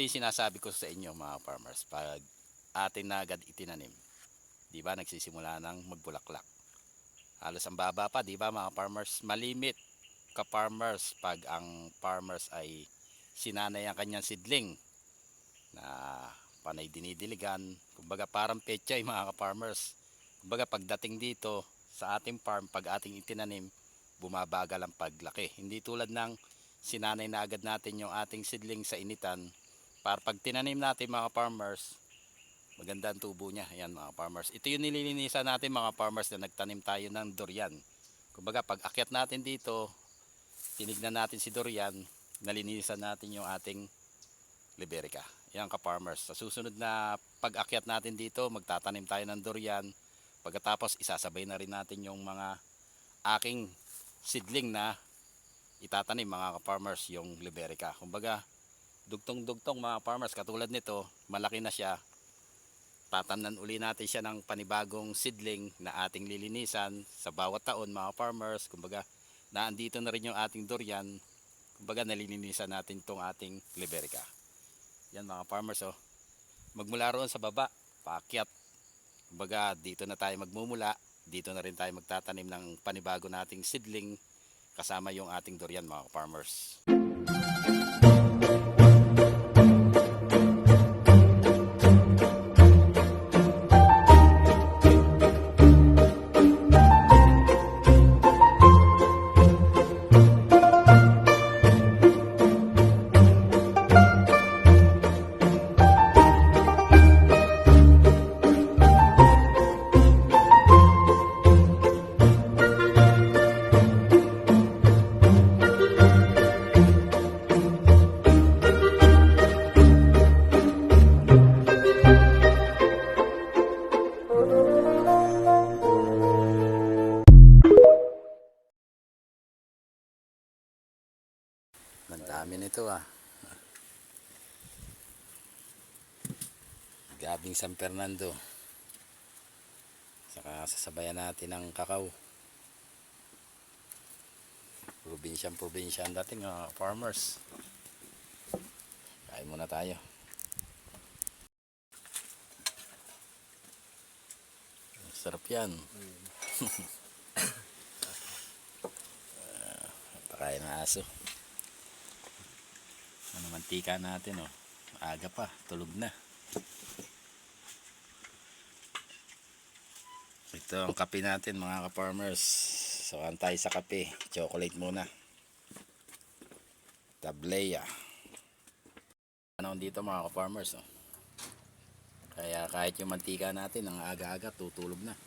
ito yung sinasabi ko sa inyo mga farmers. Pag atin na agad itinanim, di ba nagsisimula ng magbulaklak. Halos ang baba pa, di ba mga farmers? Malimit ka farmers pag ang farmers ay sinanay ang kanyang sidling na panay dinidiligan. Kumbaga parang pechay mga ka-farmers. Kumbaga pagdating dito sa ating farm, pag ating itinanim, bumabagal ang paglaki. Hindi tulad ng sinanay na agad natin yung ating sidling sa initan. Para pag tinanim natin mga farmers, maganda ang tubo niya. Ayan mga farmers. Ito yung nililinisan natin mga farmers na nagtanim tayo ng durian. Kumbaga pag akyat natin dito, tinignan natin si durian, nalinisan natin yung ating liberica. Yan ka-farmers. Sa susunod na pag-akyat natin dito, magtatanim tayo ng durian. Pagkatapos isasabay na rin natin yung mga aking seedling na itatanim mga ka-farmers yung liberica. Kumbaga, dugtong-dugtong mga farmers katulad nito, malaki na siya. Tatamnan uli natin siya ng panibagong seedling na ating lilinisan sa bawat taon mga farmers. Kumbaga, naandito na rin yung ating durian. Kumbaga, nalilinisan natin tong ating liberica. Yan mga farmers oh. Magmula roon sa baba, paakyat. Kumbaga dito na tayo magmumula, dito na rin tayo magtatanim ng panibago nating seedling kasama yung ating durian mga farmers. Nito ah. Gabing San Fernando. Saka sasabayan natin ng kakao. Probinsyang probinsya ang dating ah, farmers. Kain muna tayo. Sarap yan. Ah, Pakain ng aso. Ano mantika natin oh. Aga pa, tulog na. Ito ang kape natin mga ka-farmers. So, tayo sa kape. Chocolate muna. Tableya. Ano dito mga ka-farmers oh. Kaya kahit yung mantika natin ang aga-aga tutulog na.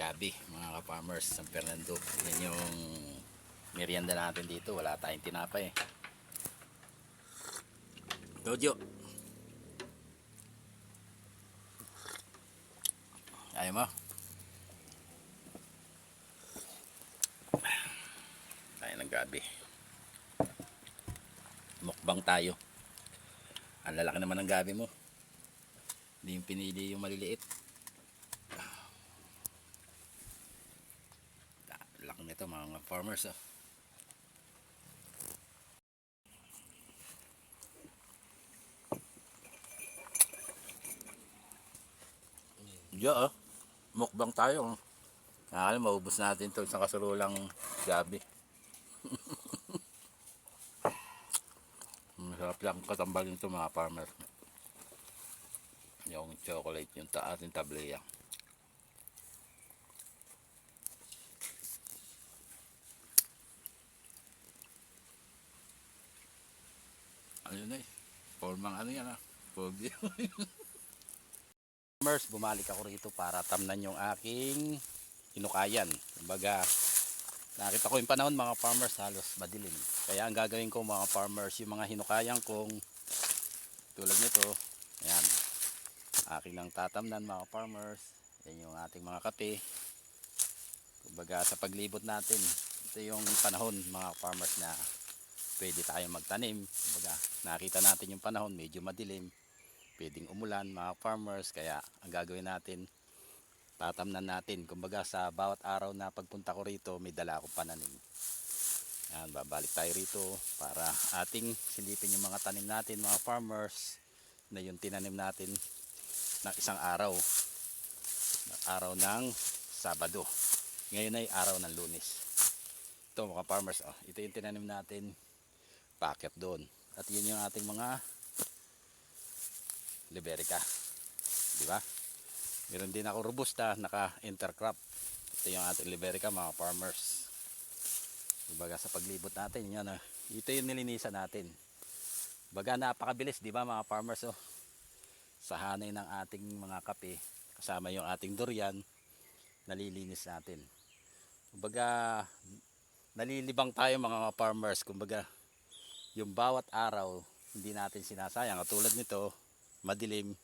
Gabi, mga ka-farmers, San Fernando. Yan yung merienda natin dito. Wala tayong tinapay. eh. Dojo. Ayaw mo? Tayo ng gabi. Mukbang tayo. Ang lalaki naman ng gabi mo. Hindi yung pinili yung maliliit. Laki nito mga farmers ah. Yeah, ah. mukbang tayo. Nakakala maubos natin to sa kasurulang gabi. Masarap lang katambalin to mga farmers. Yung chocolate, yung ta ating tableya. ano na eh. Formang ano yan ah. Farmers, bumalik ako rito para tamnan yung aking hinukayan. Kumbaga, nakita ko yung panahon mga farmers halos madilim. Kaya ang gagawin ko mga farmers, yung mga hinukayan kong tulad nito, ayan, aking lang tatamnan mga farmers. Yan yung ating mga kape. Kumbaga sa paglibot natin, ito yung panahon mga farmers na pwede tayong magtanim. Kumbaga, nakita natin yung panahon, medyo madilim. Pwedeng umulan mga farmers. Kaya ang gagawin natin, tatamnan natin. Kumbaga sa bawat araw na pagpunta ko rito, may dala akong pananim. Yan. Babalik tayo rito para ating silipin yung mga tanim natin mga farmers na yung tinanim natin ng isang araw. Araw ng Sabado. Ngayon ay araw ng Lunes. Ito mga farmers, oh, ito yung tinanim natin packet doon. At yun yung ating mga Liberica. Di ba? Meron din ako robusta, naka-intercrop. Ito yung ating Liberica mga farmers. Baga sa paglibot natin, yan ah. Ito yung nilinisan natin. Baga napakabilis, di ba mga farmers oh. Sa hanay ng ating mga kape, kasama yung ating durian, nalilinis natin. Kumbaga, nalilibang tayo mga farmers. Kumbaga, yung bawat araw, hindi natin sinasayang. Katulad nito, madilim.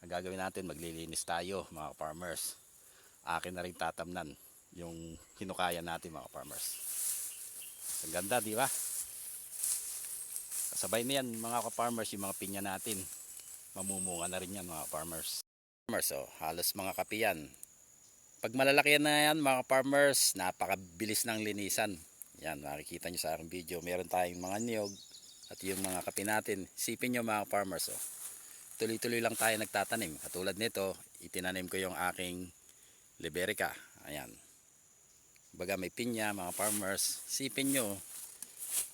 Ang gagawin natin, maglilinis tayo mga farmers. Akin na rin tatamnan yung hinukaya natin mga farmers. Ang ganda, di ba? Kasabay na yan mga ka-farmers, yung mga pinya natin. Mamumunga na rin yan mga farmers. Farmers, oh, halos mga kape yan. Pag malalaki na yan mga farmers, napakabilis ng linisan. Yan, makikita nyo sa aking video. Meron tayong mga niyog at yung mga kape natin. Sipin nyo mga farmers, oh. tuloy-tuloy lang tayo nagtatanim. Katulad nito, itinanim ko yung aking Liberica. Ayan. Baga may pinya mga farmers. Sipin nyo,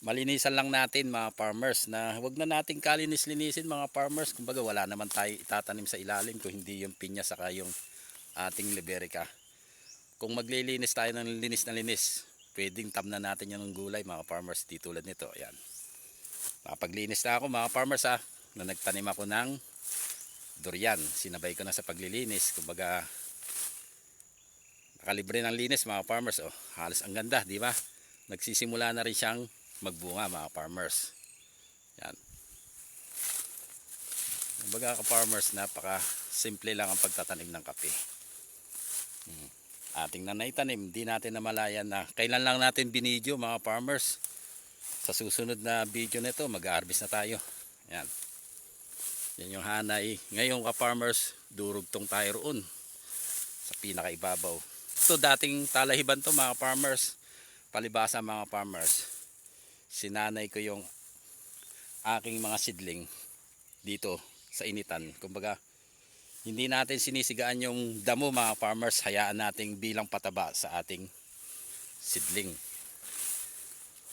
malinisan lang natin mga farmers na wag na nating kalinis-linisin mga farmers. Kumbaga wala naman tayo itatanim sa ilalim kung hindi yung pinya saka yung ating Liberica. Kung maglilinis tayo ng linis na linis, pwedeng tamna natin yan ng gulay mga farmers di tulad nito. Ayan. Nakapaglinis na ako mga farmers ha, na nagtanim ako ng durian. Sinabay ko na sa paglilinis. Kumbaga nakalibre ng linis mga farmers. Oh, halos ang ganda, di ba? Nagsisimula na rin siyang magbunga mga farmers. Yan. Kumbaga ka farmers, napaka simple lang ang pagtatanim ng kape. Hmm. Ating na naitanim, di natin namalayan na kailan lang natin binidyo mga farmers. Sa susunod na video nito, mag-harvest na tayo. Yan. Yan yung hanay. Ngayon ka farmers, durugtong tayo roon sa pinakaibabaw. Ito dating talahiban to mga farmers. Palibasa mga farmers. Sinanay ko yung aking mga sidling dito sa initan. Kumbaga, hindi natin sinisigaan yung damo mga farmers. Hayaan nating bilang pataba sa ating sidling.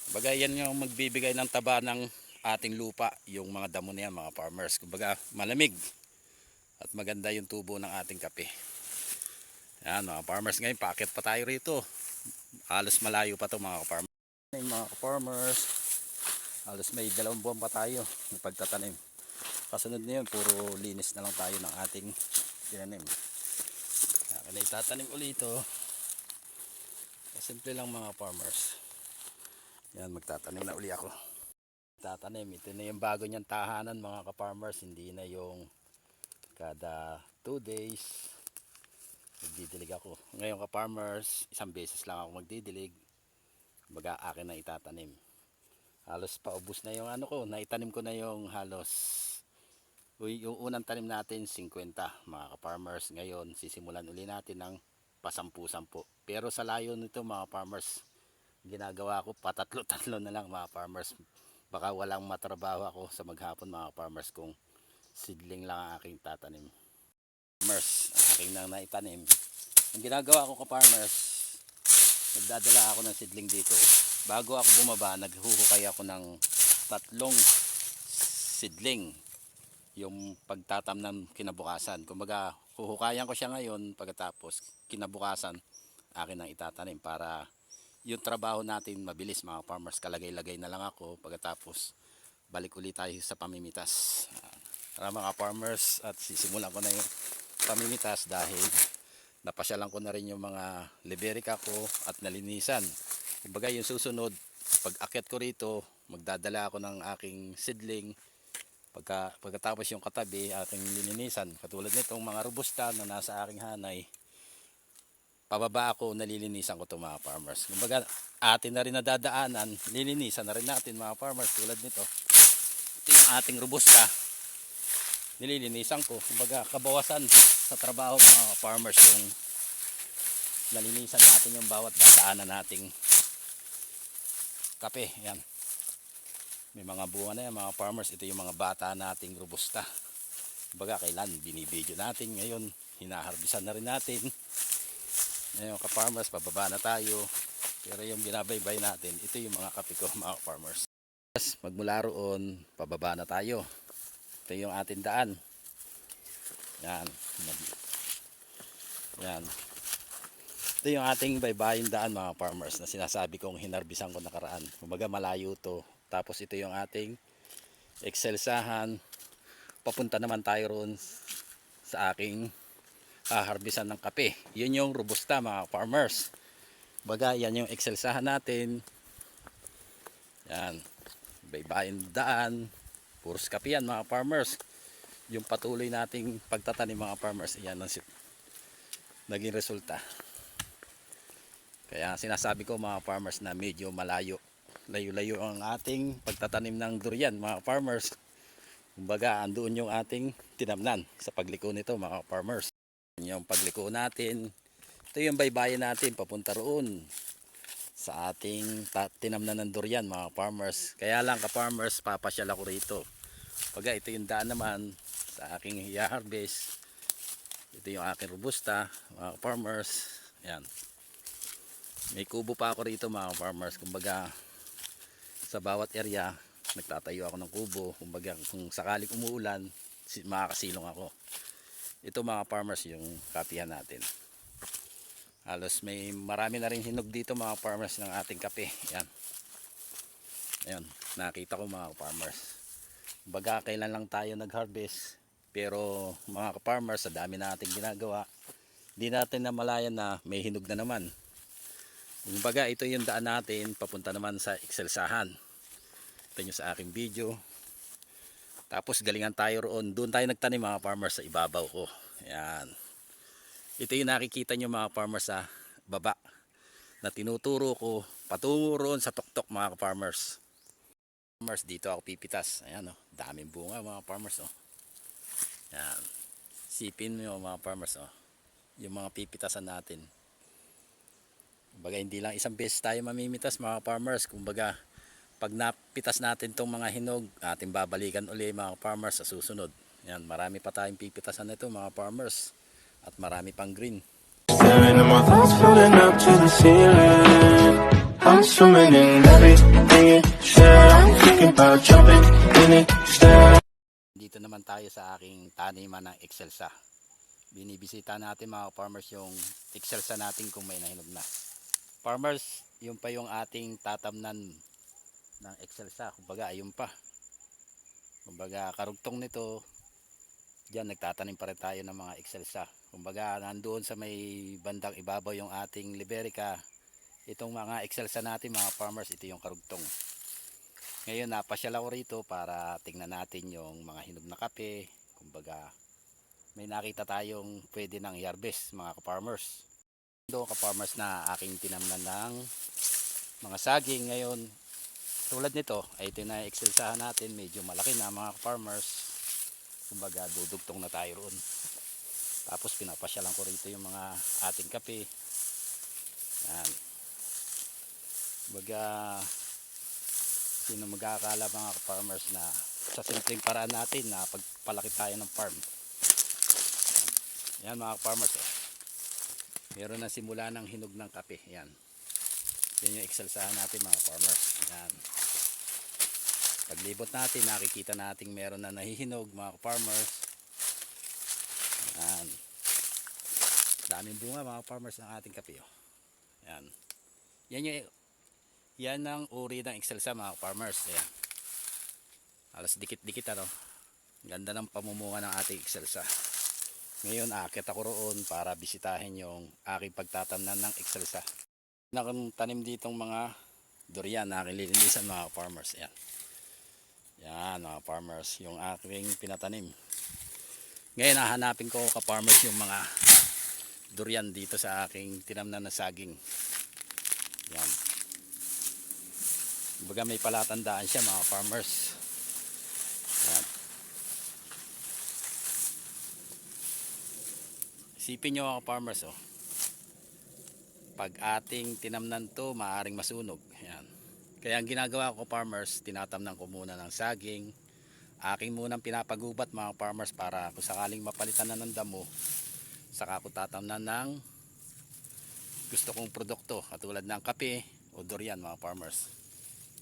Kumbaga, yan yung magbibigay ng taba ng ating lupa, yung mga damo na yan mga farmers. Kumbaga, malamig at maganda yung tubo ng ating kape. Yan mga farmers ngayon, packet pa tayo rito. Halos malayo pa to mga farmers. Mga farmers, halos may dalawang buwan pa tayo ng pagtatanim. Kasunod na yun, puro linis na lang tayo ng ating tinanim. Akin na itatanim ulit ito. Simple lang mga farmers. Yan, magtatanim na uli ako. Tatanim, ito na yung bago niyang tahanan mga ka-farmers. Hindi na yung kada 2 days magdidilig ako. Ngayon ka-farmers, isang beses lang ako magdidilig. Baga akin na itatanim. Halos paubos na yung ano ko, naitanim ko na yung halos yung unang tanim natin 50 mga ka-farmers. Ngayon sisimulan uli natin ng pasampu-sampu. Pero sa layo nito mga farmers, ginagawa ko patatlo-tatlo na lang mga farmers. Baka walang matrabaho ako sa maghapon mga farmers kung sidling lang ang aking tatanim. Farmers, aking nang naitanim. Ang ginagawa ko ka-farmers, nagdadala ako ng sidling dito. Bago ako bumaba, naghuhukay ako ng tatlong sidling yung pagtatam ng kinabukasan. Kumbaga, huhukayan ko siya ngayon pagkatapos kinabukasan akin ang itatanim para yung trabaho natin mabilis mga farmers. Kalagay-lagay na lang ako pagkatapos balik ulit tayo sa pamimitas. Tara mga farmers at sisimulan ko na yung pamimitas dahil napasyalan ko na rin yung mga liberica ko at nalinisan. Kumbaga yung susunod, pag akyat ko rito, magdadala ako ng aking sidling Pagka, pagkatapos yung katabi, aking lininisan. Katulad nitong mga robusta na nasa aking hanay, pababa ako, nalilinisan ko itong mga farmers. Kumbaga, atin na rin nadadaanan, lilinisan na rin natin mga farmers tulad nito. Ito yung ating robusta, nililinisan ko. Kumbaga, kabawasan sa trabaho mga farmers yung nalinisan natin yung bawat dadaanan nating kape. Yan. May mga bunga na yan mga farmers. Ito yung mga bata nating robusta. Baga kailan binibidyo natin ngayon. Hinaharbisan na rin natin. Ngayon ka-farmers, pababa na tayo. Pero yung binabaybay natin, ito yung mga kape ko mga farmers. Magmula roon, pababa na tayo. Ito yung ating daan. Yan. Yan. Ito yung ating baybayin daan mga farmers na sinasabi kong hinarbisan ko nakaraan. Kumbaga malayo to. Tapos ito yung ating excelsahan. Papunta naman tayo roon sa aking haharbisan ng kape. Yun yung robusta mga farmers. Baga yan yung excelsahan natin. Yan. Baybayin daan. Puros kape yan mga farmers. Yung patuloy nating pagtatanim mga farmers. Yan ang naging resulta. Kaya sinasabi ko mga farmers na medyo malayo. Layo-layo ang ating pagtatanim ng durian mga farmers. Kumbaga andoon yung ating tinamnan sa pagliko nito mga farmers. Yung pagliko natin. Ito yung baybayin natin papunta roon sa ating tinamnan ng durian mga farmers. Kaya lang ka farmers papasyal ako rito. Pagka ito yung daan naman sa aking i-harvest. Ito yung aking robusta mga farmers. Yan. May kubo pa ako rito mga farmers. Kumbaga sa bawat area nagtatayo ako ng kubo. Kumbaga kung sakaling umuulan si- makakasilong ako. Ito mga farmers yung kapihan natin. Halos may marami na rin hinog dito mga farmers ng ating kape. Yan. Ayun, nakita ko mga farmers. Baga kailan lang tayo nag-harvest. Pero mga farmers, sa dami nating ginagawa, di natin namalayan na may hinog na naman. Kumbaga ito yung daan natin papunta naman sa Excelsahan. Ito nyo sa aking video. Tapos galingan tayo roon. Doon tayo nagtanim mga farmers sa ibabaw ko. Yan. Ito yung nakikita nyo mga farmers sa baba. Na tinuturo ko patungo roon sa tuktok mga farmers. Farmers dito ako pipitas. Ayan oh, daming bunga mga farmers oh. Yan. Sipin mo mga farmers oh. Yung mga pipitasan natin. Kumbaga hindi lang isang beses tayo mamimitas mga farmers. Kumbaga pag napitas natin tong mga hinog, ating babalikan uli mga farmers sa susunod. Yan, marami pa tayong pipitasan nito mga farmers. At marami pang green. Staring at my thoughts floating up to the ceiling. I'm swimming in everything said. I'm thinking about jumping in it. Stare Dito naman tayo sa aking taniman ng Excelsa. Binibisita natin mga farmers yung Excelsa natin kung may nahinog na. Farmers, yun pa yung ating tatamnan ng Excelsa. Kumbaga, ayun pa. Kumbaga, karugtong nito, Diyan nagtatanim pa rin tayo ng mga Excelsa. Kumbaga nandoon sa may bandang ibabaw yung ating Liberica. Itong mga Excelsa natin mga farmers, ito yung karugtong. Ngayon napasyal ako rito para tingnan natin yung mga hinog na kape. Kumbaga may nakita tayong pwede nang i-harvest mga ka-farmers. Doon ka-farmers na aking tinamnan ng mga saging ngayon. Tulad nito, ay ito na Excelsahan natin. Medyo malaki na mga ka-farmers kumbaga dudugtong na tayo roon tapos pinapasyalan ko rito yung mga ating kape yan kumbaga sino magkakala mga farmers na sa simpleng paraan natin na pagpalaki tayo ng farm yan, yan mga farmers oh. Meron na simula ng hinog ng kape yan. Yan yung excelsahan natin mga farmers yan. Paglibot natin nakikita nating meron na nahihinog mga farmers. Yan. Daming bunga mga farmers ng ating kape oh. yan. Yan yung yan ang uri ng excelsa mga farmers. Yan. Alas dikit dikit ano. Ganda ng pamumunga ng ating excelsa ngayon akit ako roon para bisitahin yung aking pagtatamnan ng excelsa nakatanim ditong mga durian na aking lilinisan mga farmers yan yan mga farmers, yung aking pinatanim. Ngayon hahanapin ko ka-farmers yung mga durian dito sa aking tinamnan na saging. Yan. Baga may palatandaan siya mga farmers. Isipin nyo mga farmers oh. Pag ating tinamnan to, maaring masunog. Yan. Kaya ang ginagawa ko farmers, tinatamnan ko muna ng saging. Aking munang pinapagubat mga farmers para kung sakaling mapalitan na ng damo, saka ko tatamnan ng gusto kong produkto katulad ng kape o durian mga farmers.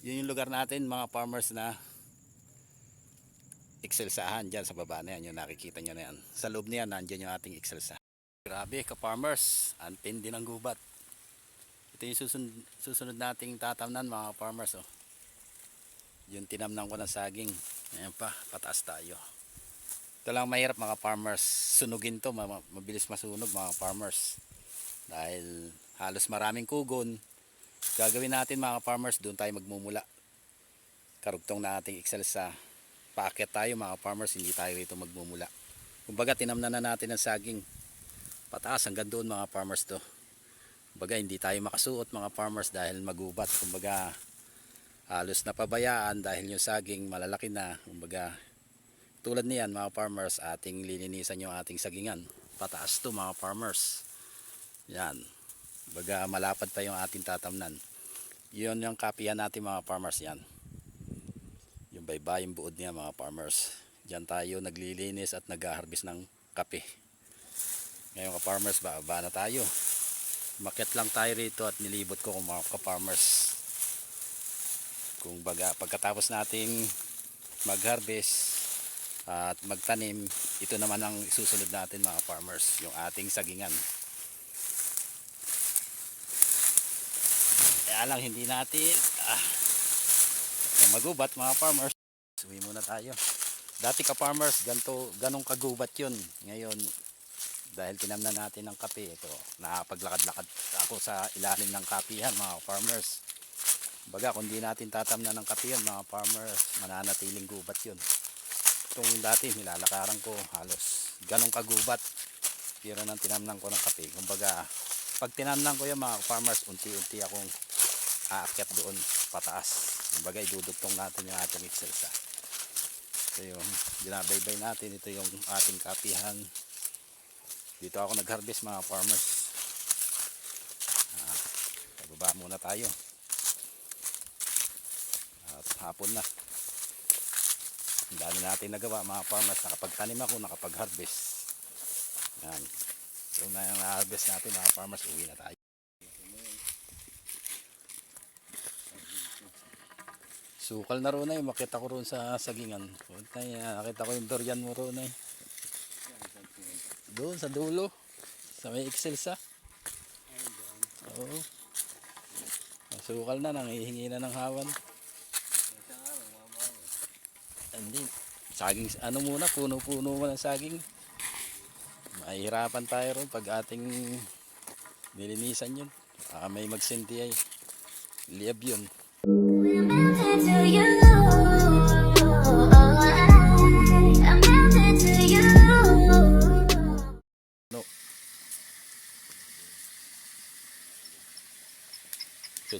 Yun yung lugar natin mga farmers na excelsahan dyan sa baba na yan. Yung nakikita nyo na yan. Sa loob niyan, nandyan yung ating excelsa. Grabe ka-farmers. Antin din ang gubat. Ito yung susunod, susunod nating tatamnan mga farmers. Oh. Yung tinamnan ko ng saging. Ayan pa, pataas tayo. Ito lang mahirap mga farmers. Sunugin to, ma- ma- mabilis masunog mga farmers. Dahil halos maraming kugon. Gagawin natin mga farmers, doon tayo magmumula. Karugtong na ating excelsa paakyat tayo mga farmers, hindi tayo rito magmumula. Kumbaga tinamnan na natin ang saging pataas hanggang doon mga farmers to. Kumbaga hindi tayo makasuot mga farmers dahil magubat. Kumbaga halos napabayaan dahil yung saging malalaki na. Kumbaga tulad niyan mga farmers ating lilinisan yung ating sagingan. Pataas to mga farmers. Yan. Kumbaga malapad pa yung ating tatamnan. Yun yung kapihan natin mga farmers yan yung baybaying buod niya mga farmers. Diyan tayo naglilinis at nag-harvest ng kape. Ngayon ka farmers, bababa na tayo. Makit lang tayo rito at nilibot ko kung mga ka-farmers. Kung baga, pagkatapos nating mag-harvest at magtanim, ito naman ang susunod natin mga farmers, yung ating sagingan. Kaya lang hindi natin ah, magubat mga farmers, uwi muna tayo. Dati ka farmers, ganto, ganong kagubat yun. Ngayon, dahil tinamnan natin ng kape, ito, nakapaglakad-lakad ako sa ilalim ng kapihan mga farmers. Baga, kung di natin tatamnan ng kape mga farmers, mananatiling gubat yun. Itong dati, nilalakaran ko halos ganong kagubat. Pero nang tinamnan ko ng kape. Kumbaga, pag tinamnan ko yan mga farmers, unti-unti akong aakyat doon pataas. Kumbaga idudugtong natin yung ating excelsa. Ito yung binabaybay natin. Ito yung ating kapihan. Dito ako nag-harvest mga farmers. Ah, pababa muna tayo. At hapon na. Ang dami natin nagawa mga farmers. Nakapagtanim ako, nakapag-harvest. Yan. Yung na yung harvest natin mga farmers, uwi na tayo. Sukal na ro na eh. Makita ko ron sa sagingan. Yan. Nakita ko yung durian mo ron eh. Doon sa dulo. Sa may excelsa. Oo. Sukal na. Nangihingi na ng hawan. Hindi. Saging, ano muna, puno-puno mo ng saging. Mahirapan tayo ron pag ating nilinisan yun. Ah, may magsinti ay. Liab yun. We're melted to you.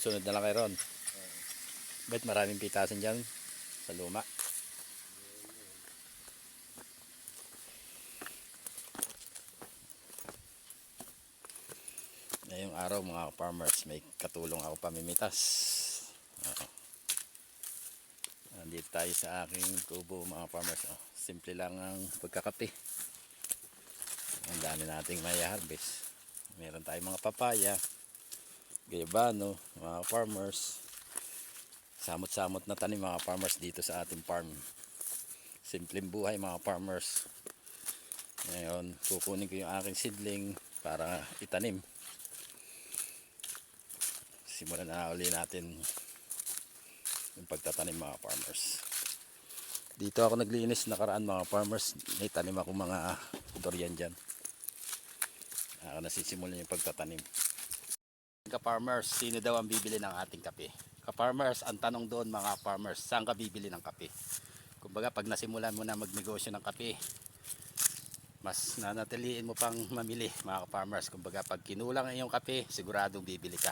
Susunod na lang kay Ron. Ba't maraming pitasan dyan sa luma? Ngayong araw mga farmers, may katulong ako pamimitas. Oo. Nandito tayo sa aking kubo mga farmers. Oh, simple lang ang pagkakape. Ang dami nating may harvest. Meron tayong mga papaya, gayabano, mga farmers. Samot-samot na tanim mga farmers dito sa ating farm. Simpleng buhay mga farmers. Ngayon, kukunin ko yung aking seedling para itanim. Simulan na uli natin yung pagtatanim mga farmers. Dito ako naglinis nakaraan mga farmers. May tanim ako mga durian dyan. Ako nasisimulan yung pagtatanim. Ka-farmers, sino daw ang bibili ng ating kape? Ka-farmers, ang tanong doon mga farmers, saan ka bibili ng kape? Kumbaga pag nasimulan mo na magnegosyo ng kape, mas nanatiliin mo pang mamili mga ka-farmers. Kumbaga pag kinulang ang iyong kape, siguradong bibili ka.